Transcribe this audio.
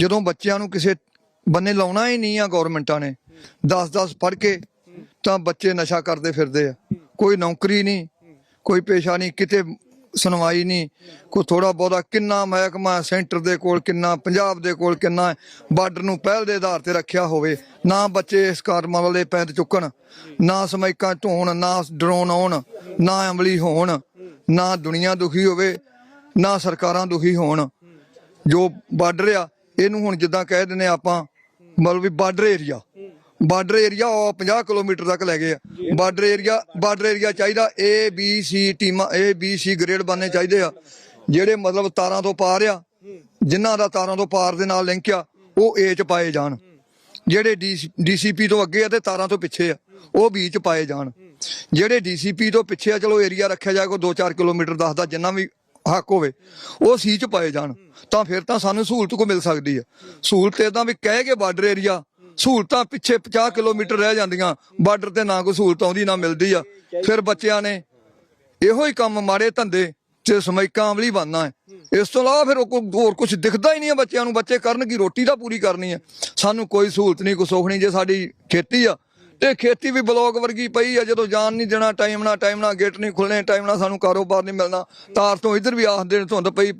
ਜਦੋਂ ਬੱਚਿਆਂ ਨੂੰ ਕਿਸੇ ਬੰਨੇ ਲਾਉਣਾ ਹੀ ਨਹੀਂ ਆ ਗਵਰਨਮੈਂਟਾਂ ਨੇ 10-10 ਪੜ੍ਹ ਕੇ ਤਾਂ ਬੱਚੇ ਨਸ਼ਾ ਕਰਦੇ ਫਿਰਦੇ ਆ। ਕੋਈ ਨੌਕਰੀ ਨਹੀਂ, ਕੋਈ ਪੇਸ਼ਾ ਨਹੀਂ, ਕਿਤੇ ਸੁਣਵਾਈ ਨਹੀਂ, ਕੋਈ ਥੋੜਾ ਬਹੁਤਾ ਕਿੰਨਾ ਮਹਿਕਮਾ ਸੈਂਟਰ ਦੇ ਕੋਲ ਕਿੰਨਾ, ਪੰਜਾਬ ਦੇ ਕੋਲ ਕਿੰਨਾ ਬਾਰਡਰ ਨੂੰ ਪਹਿਲ ਦੇ ਆਧਾਰ ਤੇ ਰੱਖਿਆ ਹੋਵੇ, ਨਾ ਬੱਚੇ ਇਸ ਕਾਰਮਾਂ ਵਾਲੇ ਪੈਂਦ ਚੁੱਕਣ, ਨਾ ਸਮੈਕਾਂ ਢੋਣ, ਨਾ ਡਰੋਨ ਆਉਣ, ਨਾ ਅਮਲੀ ਹੋਣ, ਨਾ ਦੁਨੀਆ ਦੁਖੀ ਹੋਵੇ, ਨਾ ਸਰਕਾਰਾਂ ਦੁਖੀ ਹੋਣ। ਜੋ ਬਾਰਡਰ ਆ ਇਹਨੂੰ ਹੁਣ ਜਿੱਦਾਂ ਕਹਿ ਦਿੰਦੇ ਆਪਾਂ, ਮਤਲਬ ਵੀ ਬਾਰਡਰ ਏਰੀਆ ਬਾਰਡਰ ਏਰੀਆ ਉਹ 50 ਕਿਲੋਮੀਟਰ ਤੱਕ ਲੈ ਗਏ ਆ। ਬਾਰਡਰ ਏਰੀਆ ਬਾਰਡਰ ਏਰੀਆ ਚਾਹੀਦਾ ਏ ਬੀ ਸੀ ਟੀਮਾਂ ਏ ਬੀ ਸੀ ਗ੍ਰੇਡ ਬਣਨੇ ਚਾਹੀਦੇ ਆ। ਜਿਹੜੇ ਮਤਲਬ ਤਾਰਾਂ ਤੋਂ ਪਾਰ ਆ, ਜਿਨ੍ਹਾਂ ਦਾ ਤਾਰਾਂ ਤੋਂ ਪਾਰ ਦੇ ਨਾਲ ਲਿੰਕ ਆ, ਉਹ ਏ ਚ ਪਾਏ ਜਾਣ। ਜਿਹੜੇ ਡੀਸੀਪੀ ਤੋਂ ਅੱਗੇ ਆ ਤੇ ਤਾਰਾਂ ਤੋਂ ਪਿੱਛੇ ਆ, ਉਹ ਬੀ ਚ ਪਾਏ ਜਾਣ। ਜਿਹੜੇ ਡੀਸੀਪੀ ਤੋਂ ਪਿੱਛੇ ਆ, ਚਲੋ ਏਰੀਆ ਰੱਖਿਆ ਜਾਏ, ਕੋਈ 2-4 ਕਿਲੋਮੀਟਰ ਦੱਸਦਾ, ਜਿੰਨਾ ਵੀ ਹੱਕ ਹੋਵੇ, ਉਹ ਸੀ ਚ ਪਾਏ ਜਾਣ, ਤਾਂ ਫਿਰ ਤਾਂ ਸਾਨੂੰ ਸਹੂਲਤ ਕੋ ਮਿਲ ਸਕਦੀ ਹੈ। ਸਹੂਲਤ ਇਦਾਂ ਵੀ ਕਹਿ ਕੇ ਬਾਰਡਰ ਏਰੀਆ ਸਹੂਲਤਾਂ ਪਿੱਛੇ 50 ਕਿਲੋਮੀਟਰ ਰਹਿ ਜਾਂਦੀਆਂ ਬਾਰਡਰ ਤੇ ਨਾ ਕੋਈ ਸਹੂਲਤ ਆਉਂਦੀ, ਨਾ ਮਿਲਦੀ ਆ। ਫਿਰ ਬੱਚਿਆਂ ਨੇ ਇਹੋ ਹੀ ਕੰਮ ਮਾੜੇ ਧੰਦੇ ਤੇ ਸਮੈਕਾਂ ਅਮਲੀ ਬਣਨਾ ਹੈ। ਇਸ ਤੋਂ ਇਲਾਵਾ ਫਿਰ ਉਹ ਕੋ- ਹੋਰ ਕੁਝ ਦਿਖਦਾ ਹੀ ਨਹੀਂ ਹੈ ਬੱਚਿਆਂ ਨੂੰ, ਬੱਚੇ ਕਰਨ ਕੀ, ਰੋਟੀ ਤਾਂ ਪੂਰੀ ਕਰਨੀ ਹੈ। ਸਾਨੂੰ ਕੋਈ ਸਹੂਲਤ ਨਹੀਂ, ਕੋਈ ਸੁੱਖ ਨਹੀਂ, ਜੇ ਸਾਡੀ ਖੇਤੀ ਆ ਤੇ ਖੇਤੀ ਵੀ ਬਲੌਕ ਵਰਗੀ ਪਈ ਆ, ਜਦੋਂ ਜਾਣ ਨਹੀਂ ਦੇਣਾ, ਟਾਈਮ ਨਾਲ ਟਾਈਮ ਨਾਲ ਗੇਟ ਨਹੀਂ ਖੁੱਲਣੇ ਟਾਈਮ ਨਾਲ ਸਾਨੂੰ ਕਾਰੋਬਾਰ ਨਹੀਂ ਮਿਲਣਾ, ਤਾਰ ਤੋਂ ਇੱਧਰ ਵੀ ਆਖਦੇ ਨੇ ਧੁੰਦ ਪਈ।